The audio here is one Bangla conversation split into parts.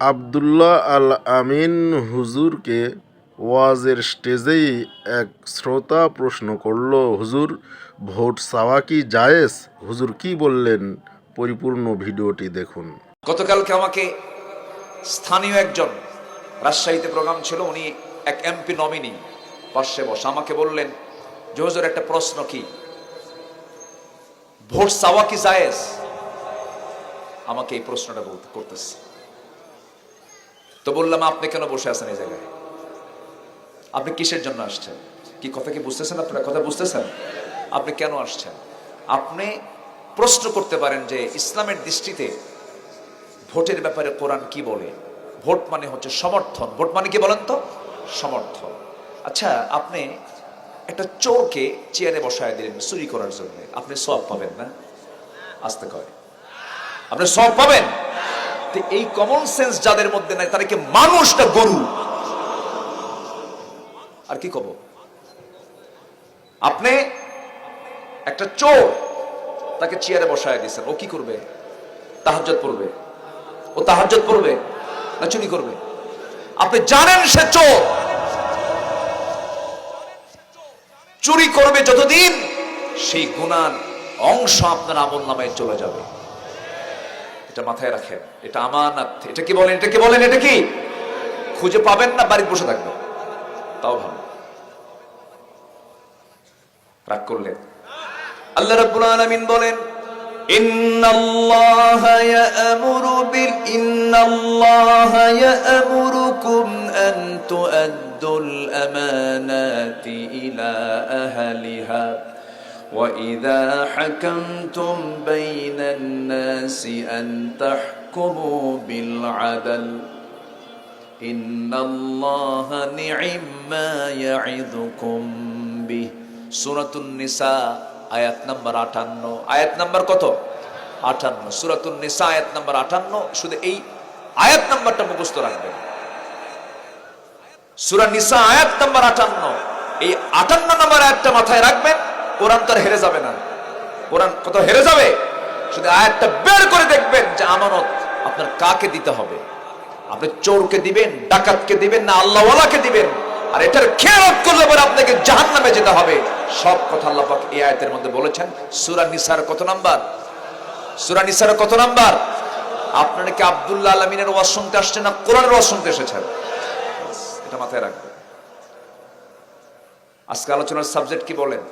আবদুল্লাহ আল আমিন হুজুরকে ওয়াজের স্টেজেই এক শ্রোতা প্রশ্ন করল, হুজুর, ভোট চাওয়া কি জায়েজ? হুজুর কি বললেন? পরিপূর্ণ ভিডিওটি দেখুন। গতকালকে আমাকে স্থানীয় একজন রাজশাহীতে প্রোগ্রাম ছিল, উনি এক এমপি নমিনি পাশে বসে। আমাকে বললেন যে, হুজুর, একটা প্রশ্ন কি? ভোট চাওয়া কি জায়েজ? আমাকে এই প্রশ্নটা বলতে করতেছে। তো বললাম, আপনি কেন বসে আছেন এই জায়গায়? আপনি কিসের জন্য আসছেন? কি কথা কি বুঝতেছেন আপনারা? কথা বুঝতেছেন? আপনি কেন আসছেন? আপনি প্রশ্ন করতে পারেন যে, ইসলামের দৃষ্টিতে ভোটের ব্যাপারে কোরআন কি বলে? ভোট মানে হচ্ছে সমর্থন। ভোট মানে কি বলেন তো? সমর্থন। আচ্ছা আপনি একটা চোরকে চেয়ারে বসায় দিলেন চুরি করার জন্য। আপনি সব পাবেন না? আসতে কয়। আপনি সব পাবেন? এই কমন সেন্স যাদের মধ্যে নাই, তারা কি মানুষটা গরু? আর কি কব? আপনি একটা চোর, তাকে চেয়ারে বসায় দিয়েছেন। ও কি করবে? তাহাজ্জত পড়বে। ও তাহাজ্জত পড়বে না চুরি করবে? আপনি জানেন সে চোর। চুরি করবে যতদিন সেই গুণার অংশ আপনার আমল নামায় চলে যাবে। এটা মাথায় রাখেন এটা আমানাত এটা কি বলেন এটা কি বলেন এটা কি খুঁজে পাবেন না বাড়িতে বসে থাকবেন তাও ভালো রাগ করলেন আল্লাহ রাব্বুল আলামিন বলেন إن الله يأمر بال إن الله يأمركم أن تؤدوا الأمانات إلى أهلها وإذا حكمتم بين الناس أن تحكموا بالعدل إن الله نعم ما يعظكم به سورة النساء আয়াত নাম্বার আটান্ন আয়াত নাম্বার কত আটান্ন সুরাতুন নিসা আয়াত নাম্বার আটান্ন শুধু এই আয়াত নাম্বারটা মুখস্থ রাখবেন সুরা নিসা আয়াত নাম্বার আটান্ন এই আটান্ন নাম্বার আয়াতটা মাথায় রাখবেন কোরআন তো হেরে যাবে না। কোরআন কত হেরে যাবে? শুধু আয়াতটা বের করে দেখবেন যে আমানত আপনার কাকে দিতে হবে? আপনি চোরকে দিবেন, ডাকাতকে দিবেন, না আল্লাহওয়ালাকে দিবেন? আর এটার খেয়ালত করলে পরে আপনাকে জাহান নামে যেতে হবে। সব কথা আল্লাহ পাক এই আয়াতের মধ্যে বলেছেন। সূরা নিসার কত নাম্বার? সূরা নিসার কত নাম্বার? আপনারা কি আব্দুল্লাহ আলমিনের ওয়াজ শুনতে আসছেন না কোরআনের ওয়াজ শুনতে এসেছেন? এটা মাথায় রাখবেন। আজকে আলোচনার সাবজেক্ট কি বলেন?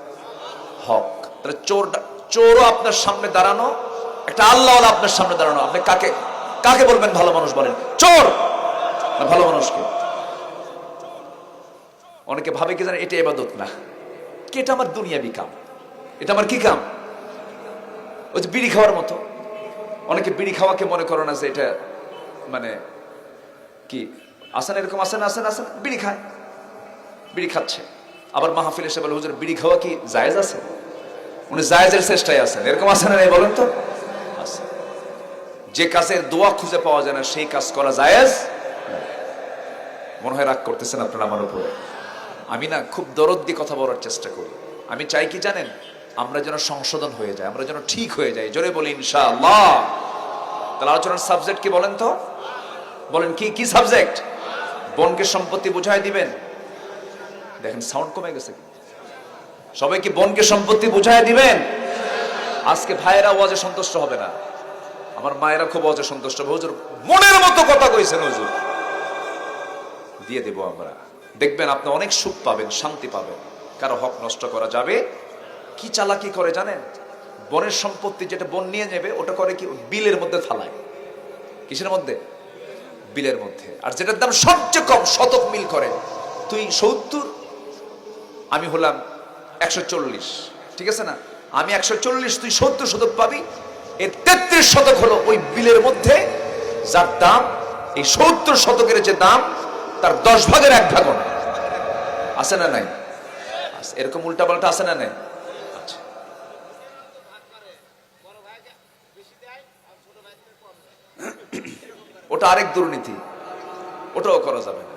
হক। তাহলে চোর চোরও আপনার সামনে দাঁড়ানো, একটা আল্লাহ আপনার সামনে দাঁড়ানো। আপনি কাকে কাকে বলবেন ভালো মানুষ বলেন? চোর! ভালো মানুষকে। অনেকে ভাবে কি জানে এটা এবাদত না। কি এটা আমার দুনিয়াবি কাম? এটা আমার কি কাম? ওই যে বিড়ি খাওয়ার মতো। অনেকে বিড়ি খাওয়াকে মনে করো না যে এটা মানে কি আসেন এরকম আসেন আসেন আসেন বিড়ি খায়। বিড়ি খাচ্ছে। আবার মাহফিল এসে বলে, হুজুর, বিড়ি খাওয়া কি জায়েজ আছে? উনি জায়েজের চেষ্টায় আছেন। এরকম আছেন না বলেন তো? যে কাজের দোয়া খুঁজে পাওয়া যায় না, সেই কাজ করা জায়েজ মনে হয় রাগ করতেছেন আপনারা আমার উপরে। আমি না খুব দরদ দিয়ে কথা বলার চেষ্টা করি। আমি চাই কি জানেন? আমরা যেন সংশোধন হয়ে যায়, আমরা যেন ঠিক হয়ে যাই জোরে বলি ইনশাআল্লাহ। তাহলে আলোচনার সাবজেক্ট কি বলেন তো? বলেন কি কি সাবজেক্ট বনকে সম্পত্তি বুঝাই দিবেন। দেখেন সাউন্ড কমে গেছে সবাই কি বনকে সম্পত্তি বুঝাই দিবেন? আজকে ভাইয়েরা ওয়াজে সন্তুষ্ট হবে না। আমার মায়েরা খুব ওয়াজে সন্তুষ্ট হবে। হুজুর, মনের মতো কথা কইছেন হুজুর। দিয়ে দেব আমরা। দেখবেন আপনি অনেক সুখ পাবেন, শান্তি পাবেন। কারও হক নষ্ট করা যাবে? কি চালাকি করে জানেন? বনের সম্পত্তি যেটা বন নিয়ে নেবে, ওটা করে কি? বিলের মধ্যে ফালায় কিসের মধ্যে? বিলের মধ্যে। আর যেটার দাম সবচেয়ে কম, শতক মিল করে। তুই সত্তর, আমি হলাম একশো চল্লিশ। ঠিক আছে না? আমি একশো চল্লিশ, তুই সত্তর শতক পাবি। এর তেত্রিশ শতক হলো ওই বিলের মধ্যে, যার দাম, এই সত্তর শতকের যে দাম, তার দশ ভাগের এক ভাগ আছে না নাই? এরকম উল্টা পাল্টা আছে না নাই? আচ্ছা। ওটা আরেক দুর্নীতি। ওটাও করা যাবে না।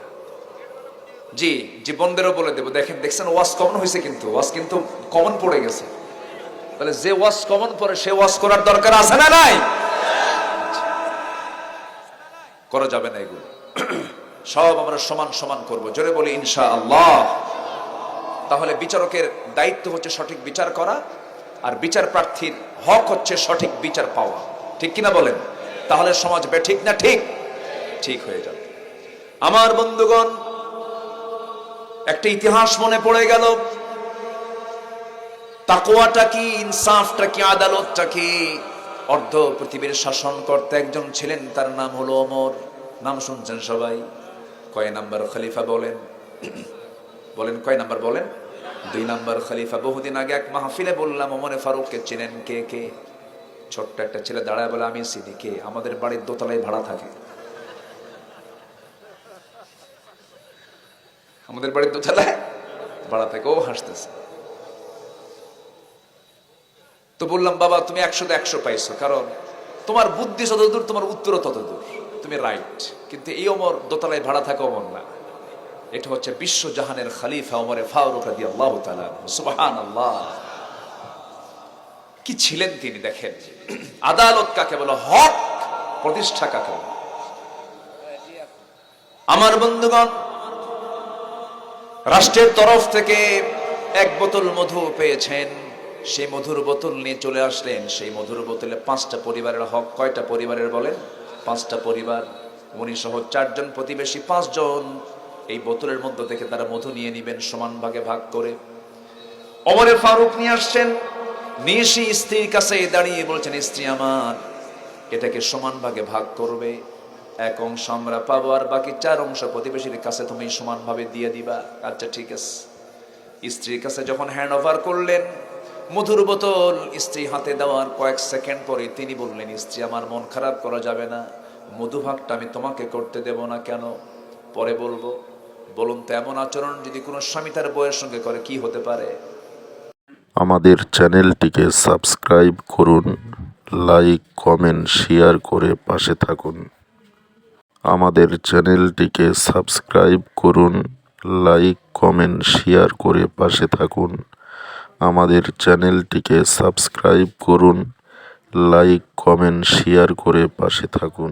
জি জীবনদেরও বলে দেবো। দেখেন, দেখছেন, ওয়াজ কমন হয়েছে কিন্তু, ওয়াজ কিন্তু কমন পড়ে গেছে। তাহলে যে ওয়াজ কমন পড়ে, সে ওয়াজ করার দরকার আছে না নাই? করা যাবে না এগুলো। সব আমরা সমান সমান করব। জোরে বলি ইনশা আল্লাহ তাহলে বিচারকের দায়িত্ব হচ্ছে সঠিক বিচার করা, আর বিচার প্রার্থীর হক হচ্ছে সঠিক বিচার পাওয়া। ঠিক কিনা বলেন? তাহলে সমাজ বেঠিক না ঠিক? ঠিক হয়ে যাবে। আমার বন্ধুগণ একটা ইতিহাস মনে পড়ে গেল। তাকোয়াটা কি, ইনসাফটা কি, আদালতটা কি? অর্ধ পৃথিবীর শাসন করতে একজন ছিলেন, তার নাম হলো অমর নাম শুনছেন সবাই? কয় নাম্বার খলিফা বলেন? বলেন, কয় নাম্বার বলেন? দুই নাম্বার খলিফা। বহুদিন আগে এক মাহফিলে বললাম, ওমরে ফারুককে চিনেন কে কে? ছোট্ট একটা ছেলে দাঁড়ায় বলে, আমি চিনি কে আমাদের বাড়ির দোতলায় ভাড়া থাকে। আমাদের বাড়ির দোতলায় ভাড়া থাকে ও হাসতেছে। তো বললাম, বাবা, তুমি একশোতে একশো পাইছো, কারণ তোমার বুদ্ধি যতদূর, তোমার উত্তরও ততদূর। তুমি রাইট, কিন্তু এই অমর দোতলায় ভাড়া থাকা অমর না। এটা হচ্ছে বিশ্ব জাহানের খালিফা অমরে ফারুক রাদি আল্লাহ সুবহান আল্লাহ কি ছিলেন তিনি, দেখেন। আদালত কাকে বলে? হক প্রতিষ্ঠা কাকে আমার বন্ধুগণ রাষ্ট্রের তরফ থেকে এক বোতল মধু পেয়েছেন। সেই মধুর বোতল নিয়ে চলে আসলেন। সেই মধুর বোতলে পাঁচটা পরিবারের হক। কয়টা পরিবারের বলেন? পাঁচটা পরিবার। উনি সহ চারজন প্রতিবেশী পাঁচজন। এই বোতলের মধ্যে থেকে তারা মধু নিয়ে নিবেন, সমান ভাগে ভাগ করে। অমরে ফারুক নিয়ে আসছেন। নিয়ে স্ত্রীর কাছে দাঁড়িয়ে বলছেন, স্ত্রী আমার, এটাকে সমান ভাগে ভাগ করবে। এক অংশ আমরা পাবো, আর বাকি চার অংশ প্রতিবেশীর কাছে তুমি সমানভাবে দিয়ে দিবা। আচ্ছা ঠিক আছে। স্ত্রীর কাছে যখন হ্যান্ড ওভার করলেন, মধুর বোতল স্ত্রী হাতে দেওয়ার কয়েক সেকেন্ড পরে তিনি বললেন, স্ত্রী, আমার মন খারাপ করা যাবে না। মধুভাগটা আমি তোমাকে করতে দেব না কেন? পরে বলব, বলুন তো, এমন আচরণ যদি কোনো স্বামী তার বউয়ের সঙ্গে করে, কি হতে পারে? আমাদের চ্যানেলটিকে সাবস্ক্রাইব করুন, লাইক, কমেন্ট, শেয়ার করে পাশে থাকুন। আমাদের চ্যানেলটিকে সাবস্ক্রাইব করুন, লাইক, কমেন্ট, শেয়ার করে পাশে থাকুন। আমাদের চ্যানেলটিকে সাবস্ক্রাইব করুন, লাইক, কমেন্ট, শেয়ার করে পাশে থাকুন।